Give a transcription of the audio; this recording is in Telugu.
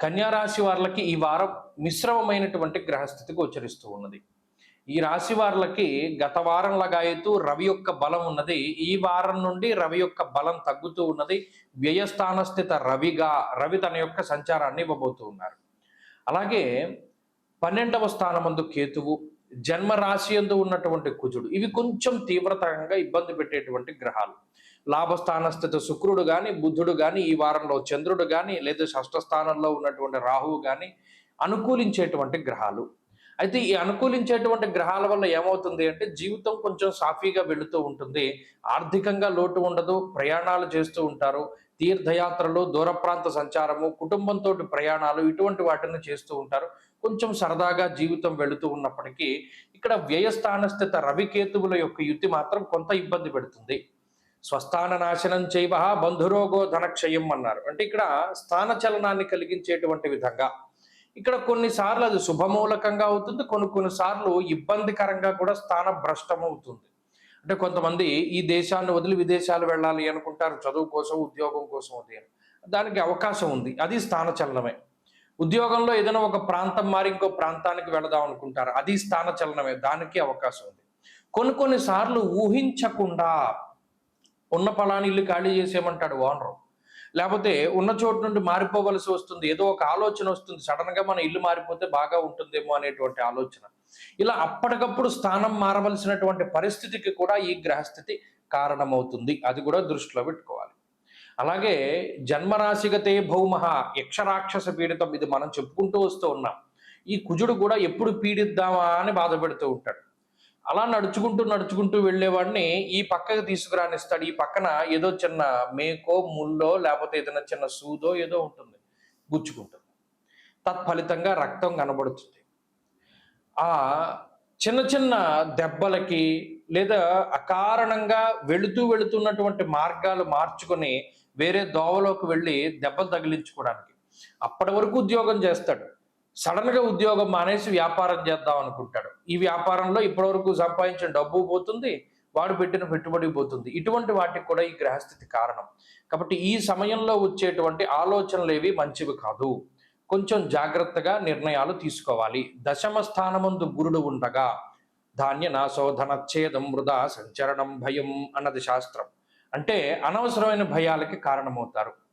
కన్యా రాశి వాళ్ళకి ఈ వారం మిశ్రమమైనటువంటి గ్రహస్థితి గోచరిస్తూ ఉన్నది. ఈ రాశి వార్లకి గత వారం లగాయతూ రవి యొక్క బలం ఉన్నది. ఈ వారం నుండి రవి యొక్క బలం తగ్గుతూ ఉన్నది. వ్యయస్థాన స్థిత రవిగా రవి తన యొక్క సంచారాన్ని ఇవ్వబోతూ ఉన్నారు. అలాగే పన్నెండవ స్థానమందు కేతువు జన్మ రాశి యందు ఉన్నటువంటి కుజుడు. ఇవి కొంచెం తీవ్రతరంగా ఇబ్బంది పెట్టేటువంటి గ్రహాలు. లాభస్థానస్థిత శుక్రుడు కానీ బుద్ధుడు కానీ ఈ వారంలో చంద్రుడు కానీ లేదా షష్ఠ స్థానంలో ఉన్నటువంటి రాహువు కానీ అనుకూలించేటువంటి గ్రహాలు. అయితే ఈ అనుకూలించేటువంటి గ్రహాల వల్ల ఏమవుతుంది అంటే జీవితం కొంచెం సాఫీగా వెళుతూ ఉంటుంది. ఆర్థికంగా లోటు ఉండదు ప్రయాణాలు చేస్తూ ఉంటారు. తీర్థయాత్రలు దూర ప్రాంత సంచారము కుటుంబంతో ప్రయాణాలు ఇటువంటి వాటిని చేస్తూ ఉంటారు. కొంచెం సరదాగా జీవితం వెళుతూ ఉన్నప్పటికీ ఇక్కడ వ్యయస్థానస్థిత రవికేతువుల యొక్క యుద్ధి మాత్రం కొంత ఇబ్బంది పెడుతుంది. స్వస్థాన నాశనం చేయవ బంధురోగో ధనక్షయం అన్నారు. అంటే ఇక్కడ స్థాన చలనాన్ని కలిగించేటువంటి విధంగా. ఇక్కడ కొన్నిసార్లు అది శుభమూలకంగా అవుతుంది కొన్ని కొన్నిసార్లు ఇబ్బందికరంగా కూడా స్థాన భ్రష్టం అవుతుంది అంటే కొంతమంది ఈ దేశాన్ని వదిలి విదేశాలు వెళ్ళాలి అనుకుంటారు చదువు కోసం ఉద్యోగం కోసం అది దానికి అవకాశం ఉంది అది స్థాన చలనమే. ఉద్యోగంలో ఏదైనా ఒక ప్రాంతం మారి ఇంకో ప్రాంతానికి వెళదాం అనుకుంటారు అది స్థాన చలనమే దానికి అవకాశం ఉంది. కొన్ని కొన్ని సార్లు ఊహించకుండా ఉన్న పొలాన్ని ఇల్లు ఖాళీ చేసేయమంటాడు ఓనరు. లేకపోతే ఉన్న చోటు నుండి మారిపోవలసి వస్తుంది. ఏదో ఒక ఆలోచన వస్తుంది. సడన్గా మన ఇల్లు మారిపోతే బాగా ఉంటుందేమో అనేటువంటి ఆలోచన. ఇలా అప్పటికప్పుడు స్థానం మారవలసినటువంటి పరిస్థితికి కూడా ఈ గ్రహస్థితి కారణమవుతుంది. అది కూడా దృష్టిలో పెట్టుకోవాలి. అలాగే జన్మరాశిగతే భౌమహ యక్షరాక్షస పీడితం ఇది మనం చెప్పుకుంటూ వస్తూ ఉన్నాం. ఈ కుజుడు కూడా ఎప్పుడు పీడిద్దామా అని బాధపెడుతూ ఉంటాడు. అలా నడుచుకుంటూ నడుచుకుంటూ వెళ్ళేవాడిని. ఈ పక్కకి తీసుకురానిస్తాడు. ఈ పక్కన ఏదో చిన్న మేకో ముల్లో లేకపోతే ఏదైనా చిన్న సూదో ఏదో ఉంటుంది. గుచ్చుకుంటుంది. తత్ఫలితంగా రక్తం కనబడుతుంది. ఆ చిన్న చిన్న దెబ్బలకి లేదా అకారణంగా వెళుతూ వెళుతున్నటువంటి మార్గాలు మార్చుకొని వేరే దోవలోకి వెళ్ళి దెబ్బలు తగిలించుకోవడానికి అప్పటి వరకు ఉద్యోగం చేస్తాడు. సడన్గా ఉద్యోగం మానేసి వ్యాపారం చేద్దాం అనుకుంటాడు. ఈ వ్యాపారంలో ఇప్పటివరకు సంపాదించిన డబ్బు పోతుంది వాడు పెట్టిన పెట్టుబడి పోతుంది. ఇటువంటి వాటికి కూడా ఈ గ్రహస్థితి కారణం. కాబట్టి ఈ సమయంలో వచ్చేటువంటి ఆలోచనలు ఏవి మంచివి కాదు. కొంచెం జాగ్రత్తగా నిర్ణయాలు తీసుకోవాలి. దశమ స్థానమందు గురుడు ఉండగా ధాన్య నాశోధనచ్ఛేదం వృధా సంచరణం భయం అన్నది శాస్త్రం. అంటే అనవసరమైన భయాలకి కారణమవుతారు.